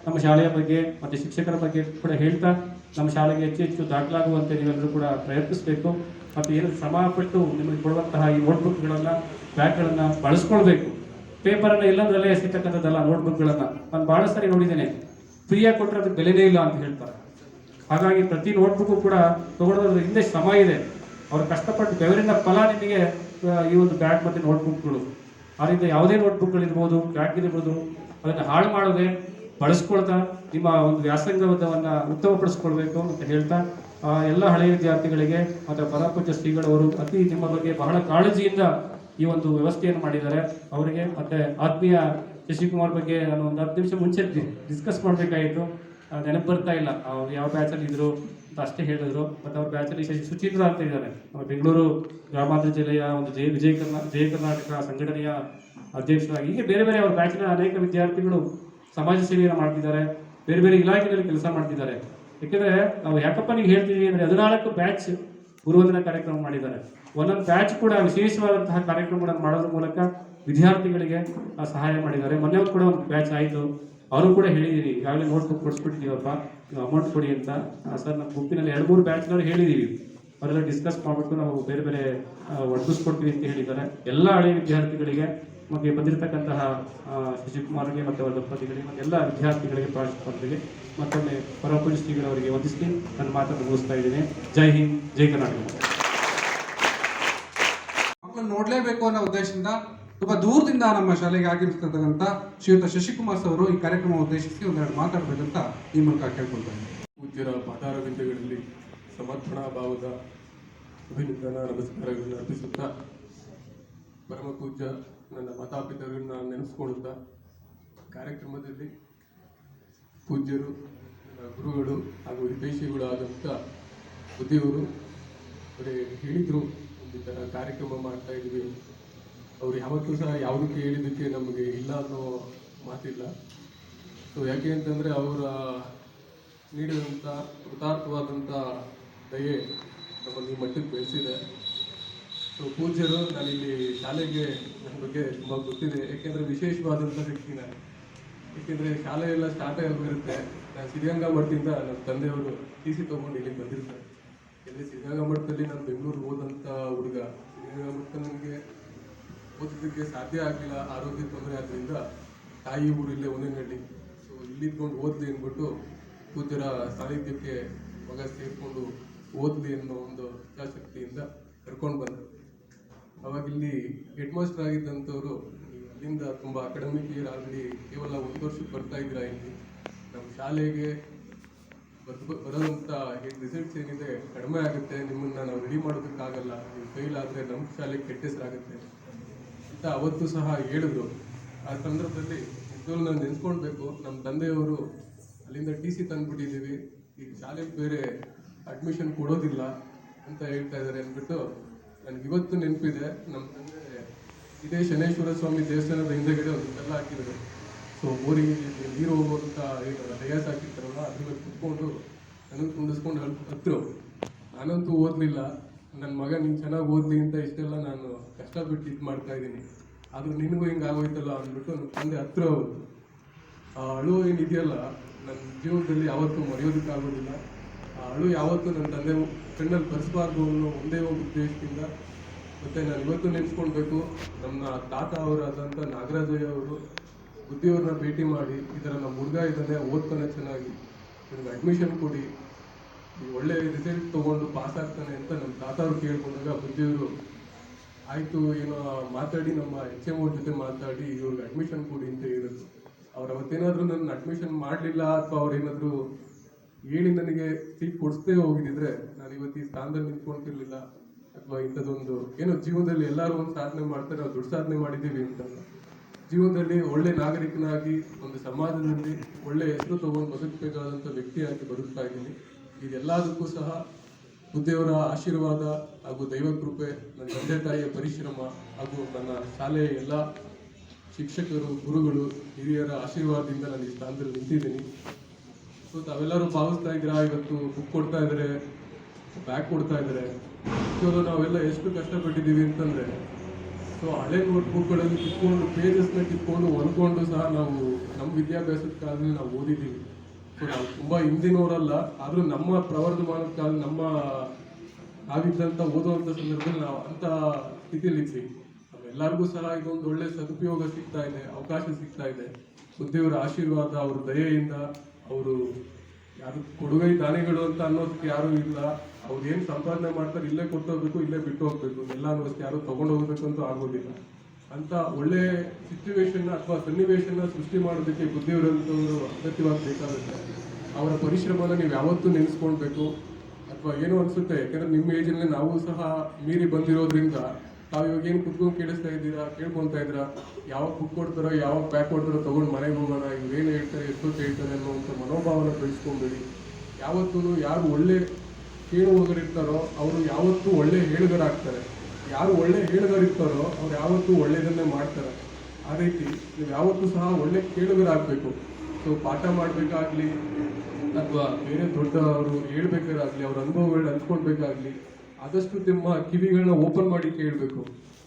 Speaker 3: ನಮ್ಮ ಶಾಲೆಯ ಬಗ್ಗೆ ಮತ್ತು ಶಿಕ್ಷಕರ ಬಗ್ಗೆ ಕೂಡ ಹೇಳ್ತಾ, ನಮ್ಮ ಶಾಲೆಗೆ ಹೆಚ್ಚು ಹೆಚ್ಚು ದಾಖಲಾಗುವಂತೆ ನೀವೆಲ್ಲರೂ ಕೂಡ ಪ್ರಯತ್ನಿಸಬೇಕು. ಮತ್ತು ಏನು ಶ್ರಮ ಪಟ್ಟು ನಿಮಗೆ ಕೊಡುವಂತಹ ಈ ನೋಟ್ಬುಕ್ಗಳನ್ನು, ಬ್ಯಾಗ್ಗಳನ್ನು ಬಳಸ್ಕೊಳ್ಬೇಕು. ಪೇಪರನ್ನು ಎಲ್ಲದರಲ್ಲೇ ಎಸಿತಕ್ಕಂಥದ್ದಲ್ಲ ನೋಟ್ಬುಕ್ಗಳನ್ನು. ನಾನು ಭಾಳ ಸರಿ ನೋಡಿದ್ದೇನೆ. ಫ್ರೀಯಾಗಿ ಕೊಟ್ಟರೆ ಅದಕ್ಕೆ ಬೆಲೆನೇ ಇಲ್ಲ ಅಂತ ಹೇಳ್ತಾರೆ. ಹಾಗಾಗಿ ಪ್ರತಿ ನೋಟ್ಬುಕ್ ಕೂಡ ತಗೊಳ್ಳೋದ್ರ ಹಿಂದೆ ಶ್ರಮ ಇದೆ. ಅವ್ರು ಕಷ್ಟಪಟ್ಟು ಬೆವರಿನ ಫಲ ನಿಮಗೆ ಈ ಒಂದು ಬ್ಯಾಟ್ ಮತ್ತು ನೋಟ್ಬುಕ್ಗಳು ಆದ್ದರಿಂದ ಯಾವುದೇ ನೋಟ್ಬುಕ್ಗಳಿರ್ಬೋದು ಬ್ಯಾಗ್ ಇರ್ಬೋದು ಅದನ್ನು ಹಾಳು ಮಾಡದೆ ಬಳಸ್ಕೊಳ್ತಾ ನಿಮ್ಮ ಒಂದು ವ್ಯಾಸಂಗವನ್ನು ಉತ್ತಮಪಡಿಸ್ಕೊಳ್ಬೇಕು ಅಂತ ಹೇಳ್ತಾ ಎಲ್ಲ ಹಳೆಯ ವಿದ್ಯಾರ್ಥಿಗಳಿಗೆ ಮತ್ತು ಪರಪೂಜ್ಯ ಶ್ರೀಗಳವರು ಅತಿ ನಿಮ್ಮ ಬಗ್ಗೆ ಬಹಳ ಕಾಳಜಿಯಿಂದ ಈ ಒಂದು ವ್ಯವಸ್ಥೆಯನ್ನು ಮಾಡಿದ್ದಾರೆ. ಅವರಿಗೆ ಮತ್ತು ಆತ್ಮೀಯ ಶಶಿಕುಮಾರ್ ಬಗ್ಗೆ ನಾನು ಒಂದು ಹತ್ತು ನಿಮಿಷ ಮುಂಚೆ ಡಿಸ್ಕಸ್ ಮಾಡಬೇಕಾಯಿತು ನೆನಪು ಬರ್ತಾ ಇಲ್ಲ. ಅವ್ರು ಯಾವ ಬ್ಯಾಚಲ್ಲಿ ಇದ್ರು ಅಂತ ಅಷ್ಟೇ ಹೇಳಿದ್ರು. ಮತ್ತು ಅವ್ರ ಬ್ಯಾಚಲ್ಲಿ ಶಶಿ ಸುಚೀಂದ್ರ ಅಂತ ಇದ್ದಾರೆ. ಬೆಂಗಳೂರು ಗ್ರಾಮಾಂತರ ಜಿಲ್ಲೆಯ ಒಂದು ಜಯ ವಿಜಯ ಕರ್ನಾ, ಜಯ ಕರ್ನಾಟಕ ಸಂಘಟನೆಯ ಅಧ್ಯಕ್ಷರಾಗಿ ಹೀಗೆ ಬೇರೆ ಬೇರೆ ಅವ್ರ ಬ್ಯಾಚಿನ ಅನೇಕ ವಿದ್ಯಾರ್ಥಿಗಳು ಸಮಾಜ ಸೇವೆಯನ್ನು ಮಾಡ್ತಿದ್ದಾರೆ. ಬೇರೆ ಬೇರೆ ಇಲಾಖೆಗಳಲ್ಲಿ ಕೆಲಸ ಮಾಡ್ತಿದ್ದಾರೆ. ಯಾಕೆಂದ್ರೆ ನಾವು ಯಾಕಪ್ಪ ನೀವು ಹೇಳ್ತೀವಿ ಅಂದರೆ ಹದಿನಾಲ್ಕು ಬ್ಯಾಚ್ ಗುರುವಂದನ ಕಾರ್ಯಕ್ರಮ ಮಾಡಿದ್ದಾರೆ. ಒಂದೊಂದು ಬ್ಯಾಚ್ ಕೂಡ ವಿಶೇಷವಾದಂತಹ ಕಾರ್ಯಕ್ರಮಗಳನ್ನು ಮಾಡೋದ್ರ ಮೂಲಕ ವಿದ್ಯಾರ್ಥಿಗಳಿಗೆ ಸಹಾಯ ಮಾಡಿದ್ದಾರೆ. ಮೊನ್ನೆ ಕೂಡ ಒಂದು ಬ್ಯಾಚ್ ಆಯಿತು. ಅವರು ಕೂಡ ಹೇಳಿದೀವಿ ಈಗಾಗಲೇ ನೋಟ್ಬುಕ್ ಕೊಡಿಸ್ಬಿಟ್ಟಿದ್ದೀವಪ್ಪ ಅಮೌಂಟ್ ಕೊಡಿ ಅಂತ. ಸರ್ ನಮ್ಮ ಗುಂಪಿನಲ್ಲಿ ಎರಡು ಮೂರು ಬ್ಯಾಚ್ನವ್ರು ಹೇಳಿದ್ದೀವಿ ಅವರೆಲ್ಲ ಡಿಸ್ಕಸ್ ಮಾಡಿಬಿಟ್ಟು ನಾವು ಬೇರೆ ಬೇರೆ ಒಡಗಿಸ್ಕೊಡ್ತೀವಿ ಅಂತ ಹೇಳಿದ್ದಾರೆ. ಎಲ್ಲ ಹಳೆಯ ವಿದ್ಯಾರ್ಥಿಗಳಿಗೆ ಮತ್ತೆ ಬಂದಿರತಕ್ಕಂತಹ ಆ, ಶಶಿಕುಮಾರ್ಗೆ ಮತ್ತು ಅವರ ದಂಪತಿಗಳಿಗೆ ಮತ್ತು ಎಲ್ಲ ವಿದ್ಯಾರ್ಥಿಗಳಿಗೆ ಪ್ರಾಂಶುಪಾಲರಿಗೆ ಮತ್ತೊಮ್ಮೆ ಪರಮಪೂಜ ಶ್ರೀಗಳವರಿಗೆ ವಂದಿಸಿ ನನ್ನ ಮಾತನ್ನು ಮುಗಿಸ್ತಾ ಇದ್ದೀನಿ. ಜೈ ಹಿಂದ್ ಜೈ ಕರ್ನಾಟಕ.
Speaker 4: ಮಕ್ಕಳು ನೋಡಲೇಬೇಕು ಅನ್ನೋ ಉದ್ದೇಶದಿಂದ ತುಂಬಾ ದೂರದಿಂದ ನಮ್ಮ ಶಾಲೆಗೆ ಆಗಮಿಸ್ತಕ್ಕಂಥ ಶ್ರೀಯುತ ಶಶಿಕುಮಾರ್ ಅವರು ಈ ಕಾರ್ಯಕ್ರಮ ಉದ್ದೇಶಿಸಿ ಒಂದೆರಡು ಮಾತಾಡಬೇಕಂತ ಈ ಮೂಲಕ ಕೇಳ್ಕೊಳ್ತಾರೆ
Speaker 5: ಪೂಜ್ಯರ ಪಾದಾರವಿಂದಗಳಲ್ಲಿ ಸಮರ್ಪಣಾ ಭಾವದ ಅಭಿನಂದನ ನಮಸ್ಕಾರಗಳನ್ನು ಅರ್ಪಿಸುತ್ತಾ, ಪರಮ ಪೂಜ್ಯ ನನ್ನ ಮಾತಾಪಿತರನ್ನ ನೆನೆಸ್ಕೊಳ್ಳುತ್ತಾ, ಕಾರ್ಯಕ್ರಮದಲ್ಲಿ ಪೂಜ್ಯರು, ಗುರುಗಳು ಹಾಗೂ ಹಿತೈಷಿಗಳು ಆದಂಥ ಬುದ್ಧಿಯವರು ಅವರೇ ಹೇಳಿದರು ಈ ಥರ ಕಾರ್ಯಕ್ರಮ ಮಾಡ್ತಾ ಇದ್ವಿ ಅವ್ರು ಯಾವತ್ತೂ ಸಹ ಯಾವುದಕ್ಕೆ ಹೇಳಿದ್ದಕ್ಕೆ ನಮಗೆ ಇಲ್ಲ ಅನ್ನೋ ಮಾತಿಲ್ಲ. ಸೊ ಯಾಕೆ ಅಂತಂದರೆ ಅವರ ನೀಡಿದಂಥ ಕೃತಾರ್ಥವಾದಂಥ ದಯೆ ನಮ್ಮಲ್ಲಿ ಮಟ್ಟಕ್ಕೆ ಬೆಳೆಸಿದೆ. ಸೊ ಪೂಜ್ಯರು, ನಾನಿಲ್ಲಿ ಶಾಲೆಗೆ ನನ್ನ ಬಗ್ಗೆ ತುಂಬ ಗೊತ್ತಿದೆ. ಯಾಕೆಂದರೆ ವಿಶೇಷವಾದಂಥ ವ್ಯಕ್ತಿ ನಾನು. ಏಕೆಂದರೆ ಶಾಲೆ ಸ್ಟಾರ್ಟ್ ಆಗಿರುತ್ತೆ ನಾನು ಸಿದ್ಧಗಂಗಾ ಮಠದಿಂದ ನನ್ನ ತಂದೆಯವರು ಟಿ ಸಿ ತೊಗೊಂಡು ಇಲ್ಲಿಗೆ ಬಂದಿರ್ತಾರೆ. ಯಾಕೆಂದರೆ ಸಿದ್ಧಗಂಗಾ ಮಠದಲ್ಲಿ ನಾನು ಬೆಂಗಳೂರು ಹೋದಂಥ ಹುಡುಗ. ಸಿದ್ಧಗಂಗಾ ಮಠದಲ್ಲಿ ನನಗೆ ಓದೋದಕ್ಕೆ ಸಾಧ್ಯ ಆಗಲಿಲ್ಲ, ಆರೋಗ್ಯ ತೊಂದರೆ ಆದ್ದರಿಂದ ತಾಯಿ ಊರು ಇಲ್ಲೇ ಒಂದೇನಹಳ್ಳಿ ಸೊ ಇಲ್ಲಿದ್ಕೊಂಡು ಓದಲಿ ಅಂದ್ಬಿಟ್ಟು ಪೂಜ್ಯರ ಸಾಹಿತ್ಯಕ್ಕೆ ಮಗ ಸೇರಿಕೊಂಡು ಓದಲಿ ಅನ್ನೋ ಒಂದು ಇಚ್ಛಾಶಕ್ತಿಯಿಂದ ಕರ್ಕೊಂಡು ಬಂದರು. ಅವಾಗ ಇಲ್ಲಿ ಹೆಡ್ ಮಾಸ್ಟರ್ ಆಗಿದ್ದಂಥವ್ರು ಅಲ್ಲಿಂದ ತುಂಬ ಅಕಾಡೆಮಿಕ್ ಇಯರ್ ಆಲ್ರೆಡಿ ಕೇವಲ ಒಂದು ವರ್ಷಕ್ಕೆ ಬರ್ತಾ ಇದ್ದೀರಾ ಇಲ್ಲಿ? ನಮ್ಮ ಶಾಲೆಗೆ ಬರ್- ಹೆಡ್ ರಿಸಲ್ಟ್ಸ್ ಏನಿದೆ ಕಡಿಮೆ ಆಗುತ್ತೆ, ನಿಮ್ಮನ್ನು ನಾವು ರೆಡಿ ಮಾಡೋದಕ್ಕಾಗಲ್ಲ, ನೀವು ಫೇಲ್ ಆದರೆ ನಮ್ಮ ಶಾಲೆಗೆ ಕೆಟ್ಟ ಹೆಸರಾಗುತ್ತೆ. ಅವತ್ತು ಸಹ ಹೇಳಿದ್ರು. ಆ ಸಂದರ್ಭದಲ್ಲಿ ನಿಜವಾಗ್ಲೂ ನಾನು ನೆನ್ಸ್ಕೊಳ್ಬೇಕು. ನಮ್ಮ ತಂದೆಯವರು ಅಲ್ಲಿಂದ ಟಿ ಸಿ ತಂದ್ಬಿಟ್ಟಿದ್ದೀವಿ. ಈಗ ಶಾಲೆಗೆ ಬೇರೆ ಅಡ್ಮಿಷನ್ ಕೊಡೋದಿಲ್ಲ ಅಂತ ಹೇಳ್ತಾ ಇದ್ದಾರೆ ಅಂದ್ಬಿಟ್ಟು ನನಗೆ ಇವತ್ತು ನೆನಪಿದೆ. ನಮ್ಮ ತಂದೆ ಇದೇ ಶನೇಶ್ವರ ಸ್ವಾಮಿ ದೇವಸ್ಥಾನದ ಹಿಂದೆಗಡೆ ಒಂದು ಕಲ್ಲ ಹಾಕಿದ್ದಾರೆ. ಸೊ ಊರಿಗೆ ನೀರು ಹೋಗುವಂತ ಏನು ಹಾಕಿರ್ತಾರಲ್ಲ ಅದ್ರ ಮೇಲೆ ಕುತ್ಕೊಂಡು ನನಗೆ ಕುಂಡಿಸ್ಕೊಂಡು ಹತ್ತಿರ. ನಾನಂತೂ ಓದಲಿಲ್ಲ. ನನ್ನ ಮಗ ನೀನು ಚೆನ್ನಾಗಿ ಓದಲಿ ಅಂತ ಇಷ್ಟೆಲ್ಲ ನಾನು ಕಷ್ಟಪಟ್ಟು ಇದು ಮಾಡ್ತಾ ಇದ್ದೀನಿ. ಅದು ನಿನಗೂ ಹಿಂಗೆ ಆಗೋಯ್ತಲ್ಲ ಅಂದ್ಬಿಟ್ಟು ನನ್ನ ತಂದೆ ಹತ್ರ ಹೋದ್ರು. ಆ ಅಳು ಏನಿದೆಯಲ್ಲ ನನ್ನ ಜೀವನದಲ್ಲಿ ಯಾವತ್ತೂ ಮರೆಯೋದಕ್ಕಾಗೋದಿಲ್ಲ ಆ ಅಳು ಯಾವತ್ತೂ ನನ್ನ ತಂದೆ ಕಣ್ಣಲ್ಲಿ ಬರೆಸಬಾರ್ದು ಅನ್ನೋ ಒಂದೇ ಒಂದು ಉದ್ದೇಶದಿಂದ ಮತ್ತೆ ನಾನು ಇವತ್ತು ನೆನೆಸ್ಕೊಳ್ಬೇಕು. ನಮ್ಮ ತಾತ ಅವರಾದಂಥ ನಾಗರಾಜಯ್ಯ ಅವರು ಬುದ್ಧಿಯವ್ರನ್ನ ಭೇಟಿ ಮಾಡಿ ಥರ ನಮ್ಮ ಹುಡುಗ ಇದ್ದಾನೆ, ಓದ್ತಾನೆ ಚೆನ್ನಾಗಿ. ನನಗೆ ಅಡ್ಮಿಷನ್ ಕೊಡಿ. ಒಳ್ಳೆ ರಿಸಲ್ಟ್ ತೊಗೊಂಡು ಪಾಸ್ ಆಗ್ತಾನೆ ಅಂತ ನಮ್ಮ ತಾತ ಅವ್ರು ಕೇಳ್ಕೊಂಡಾಗ ಬುದ್ಧಿಯವರು, ಆಯಿತು, ಏನೋ ಮಾತಾಡಿ, ನಮ್ಮ ಎಚ್ ಎಂ ಅವ್ರ ಜೊತೆ ಮಾತಾಡಿ, ಇವ್ರಿಗೆ ಅಡ್ಮಿಷನ್ ಕೊಡಿ ಅಂತ ಹೇಳಿದ್ರು. ಅವ್ರು ಅವತ್ತೇನಾದರೂ ನನ್ನ ಅಡ್ಮಿಷನ್ ಮಾಡಲಿಲ್ಲ ಅಥವಾ ಅವ್ರೇನಾದರೂ ಹೇಳಿ ನನಗೆ ಸೀಟ್ ಕೊಡಿಸ್ದೇ ಹೋಗಿದ್ರೆ ನಾನು ಇವತ್ತು ಈ ಸ್ಥಾನದಲ್ಲಿ ನಿಂತ್ಕೊಂತಿರ್ಲಿಲ್ಲ ಅಥವಾ ಇಂಥದ್ದೊಂದು, ಏನೋ ಜೀವನದಲ್ಲಿ ಎಲ್ಲರೂ ಒಂದು ಸಾಧನೆ ಮಾಡ್ತಾರೆ, ನಾವು ದುಡ್ಡು ಸಾಧನೆ ಮಾಡಿದ್ದೀವಿ ಅಂತ. ಜೀವನದಲ್ಲಿ ಒಳ್ಳೆ ನಾಗರಿಕನಾಗಿ ಒಂದು ಸಮಾಜದಲ್ಲಿ ಒಳ್ಳೆ ಹೆಸರು ತಗೊಂಡು ಬದುಕಬೇಕಾದಂಥ ವ್ಯಕ್ತಿಯಾಗಿ ಬದುಕ್ತಾ ಇದ್ದೀನಿ. ಇದೆಲ್ಲದಕ್ಕೂ ಸಹ ಬುದ್ಧಿಯವರ ಆಶೀರ್ವಾದ ಹಾಗೂ ದೈವ ಕೃಪೆ, ನನ್ನ ತಂದೆ ತಾಯಿಯ ಪರಿಶ್ರಮ ಹಾಗೂ ನನ್ನ ಶಾಲೆಯ ಎಲ್ಲ ಶಿಕ್ಷಕರು, ಗುರುಗಳು, ಹಿರಿಯರ ಆಶೀರ್ವಾದದಿಂದ ನಾನು ಈ ಸ್ಥಾನದಲ್ಲಿ ನಿಂತಿದ್ದೀನಿ. ಸೊ ತಾವೆಲ್ಲರೂ ಭಾವಿಸ್ತಾ ಇದ್ದೀರಾ? ಇವತ್ತು ಬುಕ್ ಕೊಡ್ತಾ ಇದ್ದಾರೆ ಬ್ಯಾಗ್ ಕೊಡ್ತಾ ಇದ್ದಾರೆ. ನಿಜವಾಗ್ಲೂ ನಾವೆಲ್ಲ ಎಷ್ಟು ಕಷ್ಟಪಟ್ಟಿದ್ದೀವಿ ಅಂತಂದರೆ ಸೊ ಹಳೆ ನೋಟ್ ಬುಕ್ಗಳಲ್ಲಿ ಕಿತ್ಕೊಂಡು ಪೇಜಸ್ನ ಕಿತ್ಕೊಂಡು ಹೊಂದ್ಕೊಂಡು ಸಹ ನಾವು ನಮ್ಮ ವಿದ್ಯಾಭ್ಯಾಸದ ಕಾಲದಲ್ಲಿ ನಾವು ಓದಿದ್ದೀವಿ. ನಾವು ತುಂಬಾ ಹಿಂದಿನವರಲ್ಲ, ಆದ್ರೂ ನಮ್ಮ ಪ್ರವರ್ಧಮಾನದ ಕಾಲ ನಮ್ಮ ನಾವಿದ್ದಂಥ ಓದುವಂತ ಸಂದರ್ಭದಲ್ಲಿ ನಾವು ಅಂತ ಸ್ಥಿತಿಯಲ್ಲಿ ಇದ್ವಿ ನಮ್ಮೆಲ್ಲರಿಗೂ ಸಹ ಇದೊಂದು ಒಳ್ಳೆ ಸದುಪಯೋಗ ಸಿಗ್ತಾ ಇದೆ, ಅವಕಾಶ ಸಿಗ್ತಾ ಇದೆ. ಬುದ್ಧಿಯವರ ಆಶೀರ್ವಾದ, ಅವ್ರ ದಯೆಯಿಂದ ಅವರು ಯಾರು ಕೊಡುಗೈ ದಾನಿಗಳು ಅಂತ ಅನ್ನೋದಕ್ಕೆ ಯಾರು ಇಲ್ಲ. ಅವ್ರು ಏನ್ ಸಂಪಾದನೆ ಮಾಡ್ತಾರೆ, ಇಲ್ಲೇ ಕೊಟ್ಟು ಹೋಗ್ಬೇಕು ಇಲ್ಲೇ ಬಿಟ್ಟು ಹೋಗ್ಬೇಕು ಎಲ್ಲ ಅನ್ನೋದಕ್ಕೆ ಯಾರು ತಗೊಂಡು ಹೋಗ್ಬೇಕು ಅಂತ ಆಗೋದಿಲ್ಲ. ಅಂತ ಒಳ್ಳೆ ಸಿಚುವೇಶನ್ ಅಥವಾ ಸನ್ನಿವೇಶನ ಸೃಷ್ಟಿ ಮಾಡೋದಕ್ಕೆ ಬುದ್ಧಿಯವರಂತವರು ಅಗತ್ಯವಾಗಿ ಬೇಕಾಗುತ್ತೆ. ಅವರ ಪರಿಶ್ರಮನ ನೀವು ಯಾವತ್ತೂ ನೆನೆಸ್ಕೊಳ್ಬೇಕು. ಅಥವಾ ಏನು ಅನಿಸುತ್ತೆ, ಯಾಕಂದ್ರೆ ನಿಮ್ಮ ಏಜಲ್ಲಿ ನಾವು ಸಹ ಮೀರಿ ಬಂದಿರೋದ್ರಿಂದ ತಾವು ಇವಾಗ ಏನು ಕುತ್ಕೊಂಡು ಕೇಳಿಸ್ತಾ ಇದ್ದೀರಾ, ಕೇಳ್ಕೊಳ್ತಾ ಇದ್ದೀರಾ, ಯಾವಾಗ ಬುಕ್ ಕೊಡ್ತಾರೋ, ಯಾವಾಗ ಪ್ಯಾಕ್ ಕೊಡ್ತಾರೋ ತಗೊಂಡು ಮನೆಗೆ ಹೋಗೋಣ ಇವ್ರೇನು ಹೇಳ್ತಾರೆ, ಎಷ್ಟೊತ್ತು ಹೇಳ್ತಾರೆ ಅನ್ನೋವಂಥ ಮನೋಭಾವನ ಬೆಳೆಸ್ಕೊಂಬೇಡಿ. ಯಾವತ್ತೂ ಯಾರು ಒಳ್ಳೆ ಕೇಳುವವರಿರ್ತಾರೋ, ಅವರು ಯಾವತ್ತೂ ಒಳ್ಳೆ ಹೇಳುಗರಾಗ್ತಾರೆ. ಯಾರು ಒಳ್ಳೆ ಹೇಳುಗರಿರ್ತಾರೋ ಅವ್ರು ಯಾವತ್ತೂ ಒಳ್ಳೆಯದನ್ನೇ ಮಾಡ್ತಾರೆ. ಆ ರೀತಿ ನೀವು ಯಾವತ್ತೂ ಸಹ ಒಳ್ಳೆ ಕೇಳುಗರಾಗಬೇಕು. ಸೊ ಪಾಠ ಮಾಡಬೇಕಾಗ್ಲಿ, ಅಥವಾ ಬೇರೆ ದೊಡ್ಡವರು ಹೇಳ್ಬೇಕಾಗ್ಲಿ, ಅವ್ರ ಅನುಭವಗಳನ್ನ ಹಂಚ್ಕೊಳ್ಬೇಕಾಗ್ಲಿ, ಆದಷ್ಟು ನಿಮ್ಮ ಕಿವಿಗಳನ್ನ ಓಪನ್ ಮಾಡಿ ಕೇಳಬೇಕು.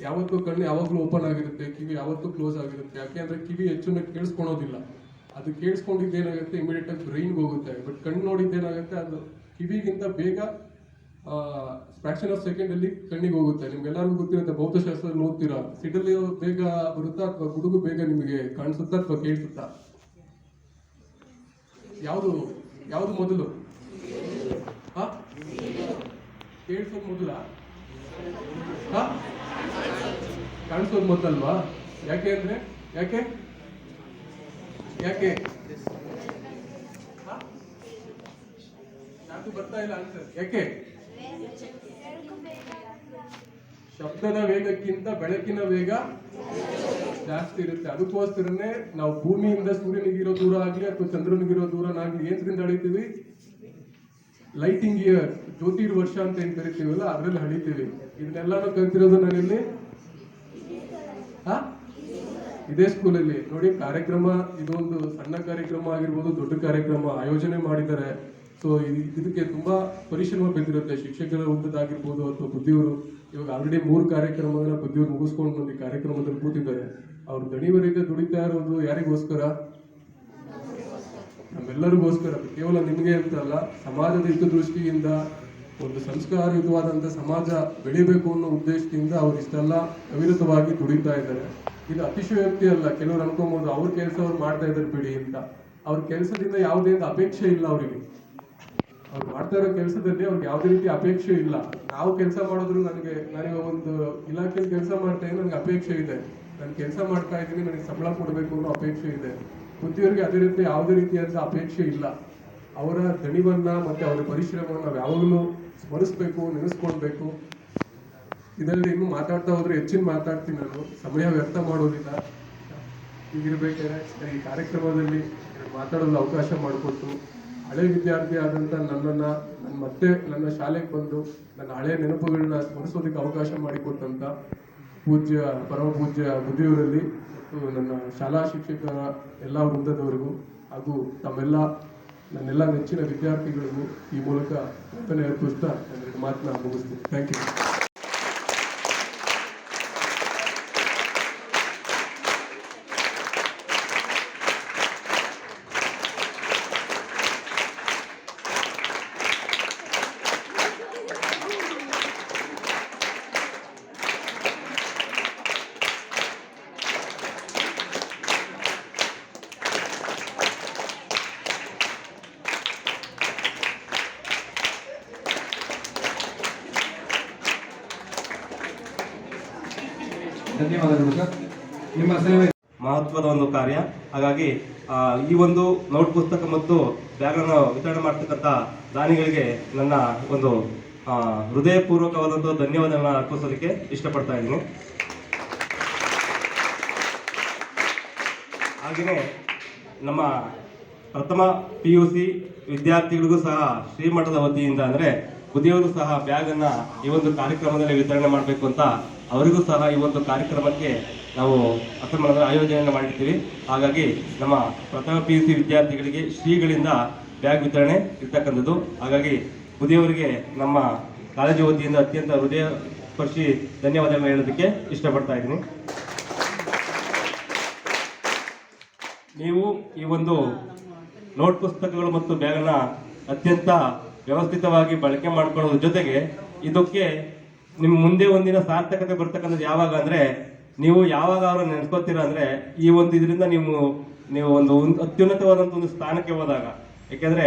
Speaker 5: ಯಾವತ್ತೂ ಕಣ್ಣು ಯಾವಾಗಲೂ ಓಪನ್ ಆಗಿರುತ್ತೆ, ಕಿವಿ ಯಾವತ್ತೂ ಕ್ಲೋಸ್ ಆಗಿರುತ್ತೆ. ಯಾಕೆಂದ್ರೆ ಕಿವಿ ಹೆಚ್ಚು ಕೇಳಿಸ್ಕೊಳೋದಿಲ್ಲ. ಅದು ಕೇಳಿಸ್ಕೊಂಡಿದ್ದೇನಾಗುತ್ತೆ ಏನಾಗುತ್ತೆ ಇಮಿಡಿಯೇಟ್ ಆಗಿ ಬ್ರೈನ್ಗೆ ಹೋಗುತ್ತೆ. ಬಟ್ ಕಣ್ಣು ನೋಡಿದ್ದೇನಾಗುತ್ತೆ, ಅದು ಕಿವಿಗಿಂತ ಬೇಗ ಫ್ರಾಕ್ಷನ್ ಆಫ್ ಸೆಕೆಂಡ್ ಅಲ್ಲಿ ಕಣ್ಣಿಗೆ ಹೋಗುತ್ತೆ. ನಿಮ್ಗೆಲ್ಲರಿಗೂ ಗೊತ್ತಿರುತ್ತೆ, ಭೌತಶಾಸ್ತ್ರ ನೋಡ್ತೀರಾ? ಸಿಟಲ್ಲಿ ಬೇಗ ಬರುತ್ತಾ ಅಥವಾ ಗುಡುಗು ಬೇಗ ನಿಮಗೆ ಕಾಣಿಸುತ್ತಾ ಅಥವಾ ಕೇಳಿಸುತ್ತಾ? ಯಾವುದು ಯಾವುದು ಮೊದಲು? ಕೇಳಿಸೋದು ಮೊದಲ? ಕಾಣಿಸೋದು ಮೊದಲಲ್ವಾ? ಯಾಕೆ ಅಂದ್ರೆ, ಯಾಕೆ? ಯಾಕೆ? ಯಾಕೆ ಬರ್ತಾ ಇಲ್ಲ ಅನ್ಸರ್ ಯಾಕೆ? ಶಬ್ದದ ವೇಗಕ್ಕಿಂತ ಬೆಳಕಿನ ವೇಗ ಜಾಸ್ತಿ ಇರುತ್ತೆ. ಅದಕ್ಕೋಸ್ಕರನೇ ನಾವು ಭೂಮಿಯಿಂದ ಸೂರ್ಯನಿಗಿರೋ ದೂರ ಆಗಲಿ ಅಥವಾ ಚಂದ್ರನಿಗಿರೋ ದೂರನಾಗ್ಲಿ ಏನ್ರಿಂದ ಅಳಿತೀವಿ? ಲೈಟಿಂಗ್ ಇಯರ್ ಜ್ಯೋತಿರ್ ವರ್ಷ ಅಂತ ಏನ್ ಕರಿತೀವಲ್ಲ, ಅದ್ರಲ್ಲಿ ಹಳಿತೀವಿ ಇದನ್ನೆಲ್ಲಾನು ಕಲ್ತಿರೋದು ನಾನಿಲ್ಲಿ? ಹಾ? ಇದೇ ಸ್ಕೂಲಲ್ಲಿ ನೋಡಿ, ಕಾರ್ಯಕ್ರಮ, ಇದೊಂದು ಸಣ್ಣ ಕಾರ್ಯಕ್ರಮ ಆಗಿರ್ಬೋದು, ದೊಡ್ಡ ಕಾರ್ಯಕ್ರಮ, ಆಯೋಜನೆ ಮಾಡಿದ್ದಾರೆ. ಸೊ ಇದಕ್ಕೆ ತುಂಬಾ ಪರಿಶ್ರಮ ಬಂದಿರುತ್ತೆ. ಶಿಕ್ಷಕರ ಹುಟ್ಟದಾಗಿರ್ಬೋದು ಅಥವಾ ಬುದ್ಧಿಯವರು ಇವಾಗ ಆಲ್ರೆಡಿ ಮೂರು ಕಾರ್ಯಕ್ರಮಗಳನ್ನ ಬುದ್ಧಿಯವರು ಮುಗಿಸ್ಕೊಂಡು ಬಂದು ಕಾರ್ಯಕ್ರಮದಲ್ಲಿ ಕೂತಿದ್ದಾರೆ. ಅವ್ರು ದಣಿವರಿಂದ ದುಡಿತಾ ಇರೋದು ಯಾರಿಗೋಸ್ಕರ? ನಮ್ಮೆಲ್ಲರಿಗೋಸ್ಕರ. ಕೇವಲ ನಿಮಗೆ ಅಂತ ಅಲ್ಲ, ಸಮಾಜದ ಹಿತದೃಷ್ಟಿಯಿಂದ ಒಂದು ಸಂಸ್ಕಾರಯುತವಾದಂಥ ಸಮಾಜ ಬೆಳಿಬೇಕು ಅನ್ನೋ ಉದ್ದೇಶದಿಂದ ಅವ್ರು ಇಷ್ಟೆಲ್ಲ ಅವಿರತವಾಗಿ ದುಡಿತಾ ಇದ್ದಾರೆ. ಇದು ಅತಿಶಯೋಕ್ತಿ ಅಲ್ಲ. ಕೆಲವರು ಅನ್ಕೊಂಬೋದು, ಅವ್ರ ಕೆಲಸ ಅವ್ರು ಮಾಡ್ತಾ ಇದ್ದಾರೆ ಬಿಡಿ ಅಂತ. ಅವ್ರ ಕೆಲಸದಿಂದ ಯಾವುದೇ ಅಪೇಕ್ಷೆ ಇಲ್ಲ ಅವರಿಗೆ. ಅವ್ರು ಮಾಡ್ತಾ ಇರೋ ಕೆಲಸದಲ್ಲಿ ಅವ್ರಿಗೆ ಯಾವುದೇ ರೀತಿ ಅಪೇಕ್ಷೆ ಇಲ್ಲ. ನಾವು ಕೆಲಸ ಮಾಡಿದ್ರು ನನಗೆ ನನಗೆ ಒಂದು ಇಲಾಖೆಯಲ್ಲಿ ಕೆಲಸ ಮಾಡ್ತಾ ನನಗೆ ಅಪೇಕ್ಷೆ ಇದೆ. ನಾನು ಕೆಲಸ ಮಾಡ್ತಾ ಇದ್ದೀನಿ, ನನಗೆ ಸಂಬಳ ಕೊಡಬೇಕು ಅನ್ನೋ ಅಪೇಕ್ಷೆ ಇದೆ. ಬುದ್ಧಿಯವರಿಗೆ ಅದೇ ರೀತಿ ಯಾವುದೇ ರೀತಿಯಾದ ಅಪೇಕ್ಷೆ ಇಲ್ಲ. ಅವರ ದಣಿವನ್ನ ಮತ್ತೆ ಅವರ ಪರಿಶ್ರಮವನ್ನು ನಾವು ಯಾವಾಗಲೂ ಸ್ಮರಿಸ್ಬೇಕು, ನೆನೆಸ್ಕೊಳ್ಬೇಕು. ಇದರಲ್ಲಿ ಇನ್ನು ಮಾತಾಡ್ತಾ ಹೋದ್ರೆ ಹೆಚ್ಚಿನ ಮಾತಾಡ್ತೀನಿ ನಾನು. ಸಮಯ ವ್ಯರ್ಥ ಮಾಡೋದಿಲ್ಲ. ಹೀಗಿರ್ಬೇಕಾದ್ರೆ ಈ ಕಾರ್ಯಕ್ರಮದಲ್ಲಿ ಮಾತಾಡಲು ಅವಕಾಶ ಮಾಡಿಕೊಟ್ಟು ಹಳೆ ವಿದ್ಯಾರ್ಥಿ ಆದಂಥ ನನ್ನನ್ನು ನನ್ನ ಮತ್ತೆ ನನ್ನ ಶಾಲೆಗೆ ಬಂದು ನನ್ನ ಹಳೆ ನೆನಪುಗಳನ್ನ ಸ್ಮರಿಸೋದಕ್ಕೆ ಅವಕಾಶ ಮಾಡಿಕೊಟ್ಟಂಥ ಪೂಜ್ಯ ಪರಮ ಪೂಜ್ಯ ಬುದ್ಧಿಯವರಲ್ಲಿ ಮತ್ತು ನನ್ನ ಶಾಲಾ ಶಿಕ್ಷಕರ ಎಲ್ಲ ವೃಂದದವರಿಗೂ ಹಾಗೂ ತಮ್ಮೆಲ್ಲ, ನನ್ನೆಲ್ಲ ನೆಚ್ಚಿನ ವಿದ್ಯಾರ್ಥಿಗಳಿಗೂ ಈ ಮೂಲಕ ವಂದನೆ ಅರ್ಪಿಸ್ತಾ ನನ್ನ ಮಾತನ್ನ ಮುಗಿಸ್ತೀನಿ. ಥ್ಯಾಂಕ್ ಯು
Speaker 4: ಧನ್ಯವಾದಗಳು ನಿಮ್ಮ ಸೇವೆ
Speaker 6: ಮಹತ್ವದ ಒಂದು ಕಾರ್ಯ. ಹಾಗಾಗಿ ಈ ಒಂದು ನೋಟ್ ಪುಸ್ತಕ ಮತ್ತು ಬ್ಯಾಗನ್ನು ವಿತರಣೆ ಮಾಡ್ತಕ್ಕಂಥ ದಾನಿಗಳಿಗೆ ನನ್ನ ಒಂದು ಹೃದಯಪೂರ್ವಕವಾದಂಥ ಧನ್ಯವಾದಗಳನ್ನ ಅರ್ಪಿಸೋದಕ್ಕೆ ಇಷ್ಟಪಡ್ತಾ ಇದ್ದೀನಿ. ಹಾಗೆಯೇ, ನಮ್ಮ ಪ್ರಥಮ ಪಿ ಯು ಸಿ ವಿದ್ಯಾರ್ಥಿಗಳಿಗೂ ಸಹ ಶ್ರೀಮಠದ ವತಿಯಿಂದ ಅಂದರೆ ಬುದ್ಧಿಯವರು ಸಹ ಬ್ಯಾಗನ್ನು ಈ ಒಂದು ಕಾರ್ಯಕ್ರಮದಲ್ಲಿ ವಿತರಣೆ ಮಾಡಬೇಕು ಅಂತ ಅವರಿಗೂ ಸಹ ಈ ಒಂದು ಕಾರ್ಯಕ್ರಮಕ್ಕೆ ನಾವು ಅಸಮಾನದ ಆಯೋಜನೆಯನ್ನು ಮಾಡಿರ್ತೀವಿ. ಹಾಗಾಗಿ ನಮ್ಮ ಪ್ರಥಮ ಪಿ ಯು ಸಿ ವಿದ್ಯಾರ್ಥಿಗಳಿಗೆ ಶ್ರೀಗಳಿಂದ ಬ್ಯಾಗ್ ವಿತರಣೆ ಇರ್ತಕ್ಕಂಥದ್ದು. ಹಾಗಾಗಿ ಮುದಿಯವರಿಗೆ ನಮ್ಮ ಕಾಲೇಜು ವತಿಯಿಂದ ಅತ್ಯಂತ ಹೃದಯ ಸ್ಪರ್ಶಿ ಧನ್ಯವಾದಗಳು ಹೇಳೋದಕ್ಕೆ ಇಷ್ಟಪಡ್ತಾ ಇದ್ದೀನಿ. ನೀವು ಈ ಒಂದು ನೋಟ್ ಪುಸ್ತಕಗಳು ಮತ್ತು ಬ್ಯಾಗನ್ನು ಅತ್ಯಂತ ವ್ಯವಸ್ಥಿತವಾಗಿ ಬಳಕೆ ಮಾಡ್ಕೊಳ್ಳೋದ್ರ ಜೊತೆಗೆ ಇದಕ್ಕೆ ನಿಮ್ಮ ಮುಂದೆ ಒಂದಿನ ಸಾರ್ಥಕತೆ ಬರ್ತಕ್ಕಂಥದ್ದು ಯಾವಾಗ ಅಂದ್ರೆ, ನೀವು ಯಾವಾಗ ಅವ್ರನ್ನ ನೆನೆಸ್ಕೊತೀರ ಅಂದ್ರೆ, ಈ ಒಂದು ಇದರಿಂದ ನೀವು ನೀವು ಒಂದು ಅತ್ಯುನ್ನತವಾದಂಥ ಒಂದು ಸ್ಥಾನಕ್ಕೆ ಹೋದಾಗ. ಯಾಕೆಂದ್ರೆ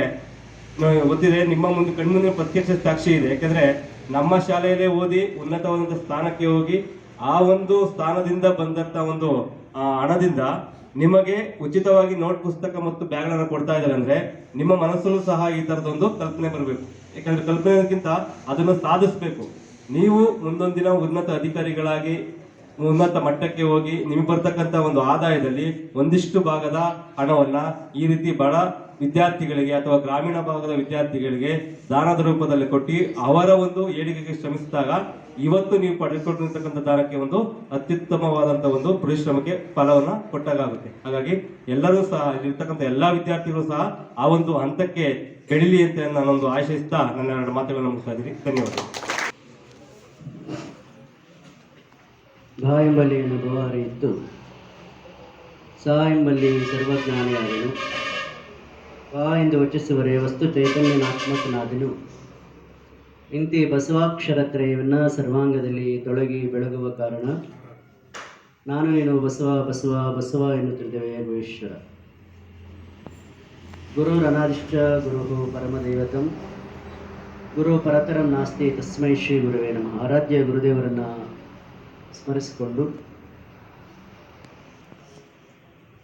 Speaker 6: ನಾವು ಗೊತ್ತಿದೆ, ನಿಮ್ಮ ಮುಂದೆ ಕಣ್ಮುಂದೆ ಪ್ರತ್ಯಕ್ಷ ಸಾಕ್ಷಿ ಇದೆ. ಯಾಕೆಂದ್ರೆ ನಮ್ಮ ಶಾಲೆಯಲ್ಲೇ ಓದಿ ಉನ್ನತವಾದಂಥ ಸ್ಥಾನಕ್ಕೆ ಹೋಗಿ, ಆ ಒಂದು ಸ್ಥಾನದಿಂದ ಬಂದಂತ ಒಂದು ಹಣದಿಂದ ನಿಮಗೆ ಉಚಿತವಾಗಿ ನೋಟ್ ಪುಸ್ತಕ ಮತ್ತು ಬ್ಯಾಗ್ಗಳನ್ನು ಕೊಡ್ತಾ ಇದ್ದಾರೆ ಅಂದ್ರೆ, ನಿಮ್ಮ ಮನಸ್ಸಲ್ಲೂ ಸಹ ಈ ತರದೊಂದು ಕಲ್ಪನೆ ಬರಬೇಕು. ಯಾಕಂದರೆ ಕಲ್ಪನೆಗಿಂತ ಅದನ್ನು ಸಾಧಿಸಬೇಕು. ನೀವು ಮುಂದೊಂದಿನ ಉನ್ನತ ಅಧಿಕಾರಿಗಳಾಗಿ, ಉನ್ನತ ಮಟ್ಟಕ್ಕೆ ಹೋಗಿ ನಿಮಗೆ ಬರ್ತಕ್ಕಂಥ ಒಂದು ಆದಾಯದಲ್ಲಿ ಒಂದಿಷ್ಟು ಭಾಗದ ಹಣವನ್ನ ಈ ರೀತಿ ಬಡ ವಿದ್ಯಾರ್ಥಿಗಳಿಗೆ ಅಥವಾ ಗ್ರಾಮೀಣ ಭಾಗದ ವಿದ್ಯಾರ್ಥಿಗಳಿಗೆ ದಾನದ ರೂಪದಲ್ಲಿ ಕೊಟ್ಟು ಅವರ ಒಂದು ಏಳಿಗೆಗೆ ಶ್ರಮಿಸಿದಾಗ ಇವತ್ತು ನೀವು ಪಡೆದುಕೊಂಡಿರ್ತಕ್ಕಂಥ ದಾನಕ್ಕೆ ಒಂದು ಅತ್ಯುತ್ತಮವಾದಂಥ ಒಂದು ಪರಿಶ್ರಮಕ್ಕೆ ಫಲವನ್ನ ಕೊಟ್ಟಾಗುತ್ತೆ ಹಾಗಾಗಿ ಎಲ್ಲರೂ ಸಹ ಇಲ್ಲಿರ್ತಕ್ಕಂಥ ಎಲ್ಲ ವಿದ್ಯಾರ್ಥಿಗಳು ಸಹ ಆ ಒಂದು ಹಂತಕ್ಕೆ ಬೆಳಿಲಿ ಅಂತ ನಾನೊಂದು ಆಶಯಿಸ್ತಾ ನನ್ನ ಎರಡು ಮಾತುಗಳನ್ನು ಮುಗಿಸ್ತಾ ಇದ್ದೀನಿ. ಧನ್ಯವಾದ
Speaker 7: ಭಾ ಎಂಬಲ್ಲಿ ಅನುಭವ ಇತ್ತು. ಸ ಎಂಬಲ್ಲಿ ಸರ್ವಜ್ಞಾನಿಯಾದನು. ವಾ ಎಂದು ವಚಿಸುವರೆ, ವಸ್ತು ಚೈತನ್ಯನಾತ್ಮಕನಾದನು. ಇಂತಿ ಬಸವಾಕ್ಷರತ್ರಯವನ್ನು ಸರ್ವಾಂಗದಲ್ಲಿ ತೊಳಗಿ ಬೆಳಗುವ ಕಾರಣ ನಾನು ಏನು ಬಸವ ಬಸವ ಬಸವ ಎನ್ನುತ್ತಿದ್ದೇವೆ ಗುರು ಗುರುರನಾದಿಶ್ಚ ಗುರು ಪರಮದೈವತಂ. ಗುರು ಪರತರಂ ನಾಸ್ತಿ ತಸ್ಮೈ ಶ್ರೀ ಗುರುವೇ ನಮ್ಮ ಆರಾಧ್ಯ ಗುರುದೇವರನ್ನು ಸ್ಮರಿಸಿಕೊಂಡು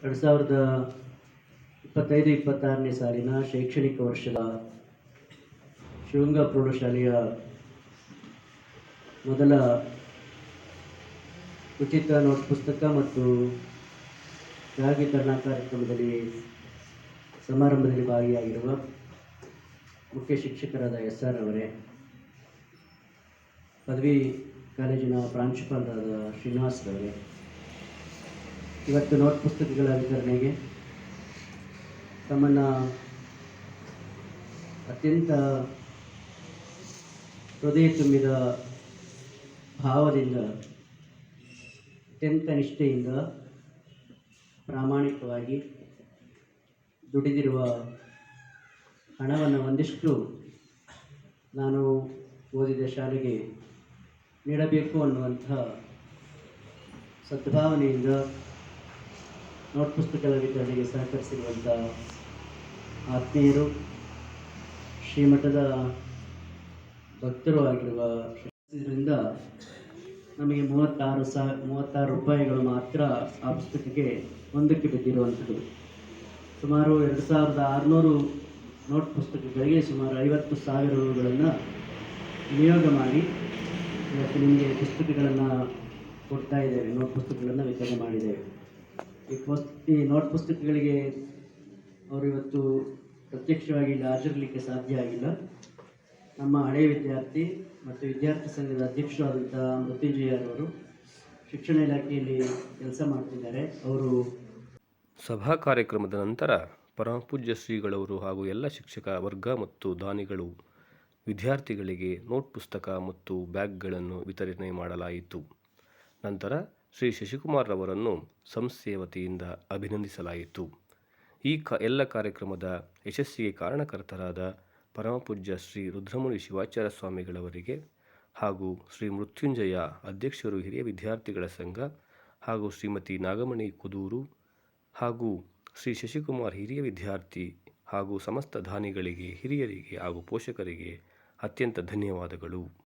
Speaker 7: ಎರಡು ಸಾವಿರದ ಇಪ್ಪತ್ತೈದು, ಇಪ್ಪತ್ತಾರನೇ ಸಾಲಿನ ಶೈಕ್ಷಣಿಕ ವರ್ಷದ ಶಿವಂಗ ಪ್ರೌಢಶಾಲೆಯ ಮೊದಲ ಉಚಿತ ನೋಟ್ ಪುಸ್ತಕ ಮತ್ತು ಜಾಗೀಕರಣ ಕಾರ್ಯಕ್ರಮದಲ್ಲಿ ಸಮಾರಂಭದಲ್ಲಿ ಭಾಗಿಯಾಗಿರುವ ಮುಖ್ಯ ಶಿಕ್ಷಕರಾದ ಎಸ್ ಆರ್ ಅವರೇ, ಪದವಿ ಕಾಲೇಜಿನ ಪ್ರಾಂಶುಪಾಲರಾದ ಶ್ರೀನಿವಾಸ್ ಅವರೇ ಇವತ್ತು ನೋಟ್ ಪುಸ್ತಕಗಳ ವಿತರಣೆಗೆ ತಮ್ಮನ್ನು ಅತ್ಯಂತ ಹೃದಯ ತುಂಬಿದ ಭಾವದಿಂದ, ಅತ್ಯಂತ ನಿಷ್ಠೆಯಿಂದ, ಪ್ರಾಮಾಣಿಕವಾಗಿ ದುಡಿದಿರುವ ಹಣವನ್ನು ಒಂದಿಷ್ಟು ನಾನು ಓದಿದ ಶಾಲೆಗೆ ನೀಡಬೇಕು ಅನ್ನುವಂಥ ಸದ್ಭಾವನೆಯಿಂದ ನೋಟ್ ಪುಸ್ತಕಗಳ ವಿತರಣೆಗೆ ಸಹಕರಿಸಿರುವಂಥ ಆತ್ಮೀಯರು, ಶ್ರೀಮಠದ ಭಕ್ತರು ಆಗಿರುವ ಇದರಿಂದ ನಮಗೆ ಮೂವತ್ತಾರು ಸಾ, ಮೂವತ್ತಾರು ರೂಪಾಯಿಗಳು ಮಾತ್ರ ಆ ಪುಸ್ತಕಕ್ಕೆ ಒಂದಕ್ಕೆ ಬಿದ್ದಿರುವಂಥದ್ದು. ಸುಮಾರು ಎರಡು ಸಾವಿರದ ಆರುನೂರು ನೋಟ್ ಪುಸ್ತಕಗಳಿಗೆ ಸುಮಾರು ಐವತ್ತು ಸಾವಿರ ರೂಗಳನ್ನು ವಿನಿಯೋಗ ಮಾಡಿ ಇವತ್ತು ನಿಮಗೆ ಪುಸ್ತಕಗಳನ್ನು ಕೊಡ್ತಾ ಇದ್ದೇವೆ ನೋಟ್ ಪುಸ್ತಕಗಳನ್ನು ವಿತರಣೆ ಮಾಡಿದ್ದೇವೆ. ಈ ಪುಸ್, ಈ ನೋಟ್ ಪುಸ್ತಕಗಳಿಗೆ ಅವರು ಇವತ್ತು ಪ್ರತ್ಯಕ್ಷವಾಗಿ ಇಲ್ಲಿ ಹಾಜರಲಿಕ್ಕೆ ಸಾಧ್ಯ ಆಗಿಲ್ಲ. ನಮ್ಮ ಹಳೆಯ ವಿದ್ಯಾರ್ಥಿ ಮತ್ತು ವಿದ್ಯಾರ್ಥಿ ಸಂಘದ ಅಧ್ಯಕ್ಷರಾದಂಥ ಮೃತ್ಯುಂಜಯರವರು ಶಿಕ್ಷಣ ಇಲಾಖೆಯಲ್ಲಿ ಕೆಲಸ ಮಾಡ್ತಿದ್ದಾರೆ. ಅವರು
Speaker 1: ಸಭಾ ಕಾರ್ಯಕ್ರಮದ ನಂತರ ಪರಮಪೂಜ್ಯ ಶ್ರೀಗಳವರು ಹಾಗೂ ಎಲ್ಲ ಶಿಕ್ಷಕ ವರ್ಗ ಮತ್ತು ದಾನಿಗಳು ವಿದ್ಯಾರ್ಥಿಗಳಿಗೆ ನೋಟ್ ಪುಸ್ತಕ ಮತ್ತು ಬ್ಯಾಗ್ಗಳನ್ನು ವಿತರಣೆ ಮಾಡಲಾಯಿತು. ನಂತರ ಶ್ರೀ ಶಶಿಕುಮಾರ್ ರವರನ್ನು ಸಂಸ್ಥೆಯ ವತಿಯಿಂದ ಅಭಿನಂದಿಸಲಾಯಿತು. ಈ ಕ, ಎಲ್ಲ ಕಾರ್ಯಕ್ರಮದ ಯಶಸ್ಸಿಗೆ ಕಾರಣಕರ್ತರಾದ ಪರಮಪೂಜ್ಯ ಶ್ರೀ ರುದ್ರಮುನಿ ಶಿವಾಚಾರ್ಯ ಸ್ವಾಮಿಗಳವರಿಗೆ ಹಾಗೂ ಶ್ರೀ ಮೃತ್ಯುಂಜಯ ಅಧ್ಯಕ್ಷರು ಹಿರಿಯ ವಿದ್ಯಾರ್ಥಿಗಳ ಸಂಘ ಹಾಗೂ ಶ್ರೀಮತಿ ನಾಗಮಣಿ ಕುದೂರು ಹಾಗೂ ಶ್ರೀ ಶಶಿಕುಮಾರ್ ಹಿರಿಯ ವಿದ್ಯಾರ್ಥಿ ಹಾಗೂ ಸಮಸ್ತ ದಾನಿಗಳಿಗೆ, ಹಿರಿಯರಿಗೆ ಹಾಗೂ ಪೋಷಕರಿಗೆ ಅತ್ಯಂತ ಧನ್ಯವಾದಗಳು.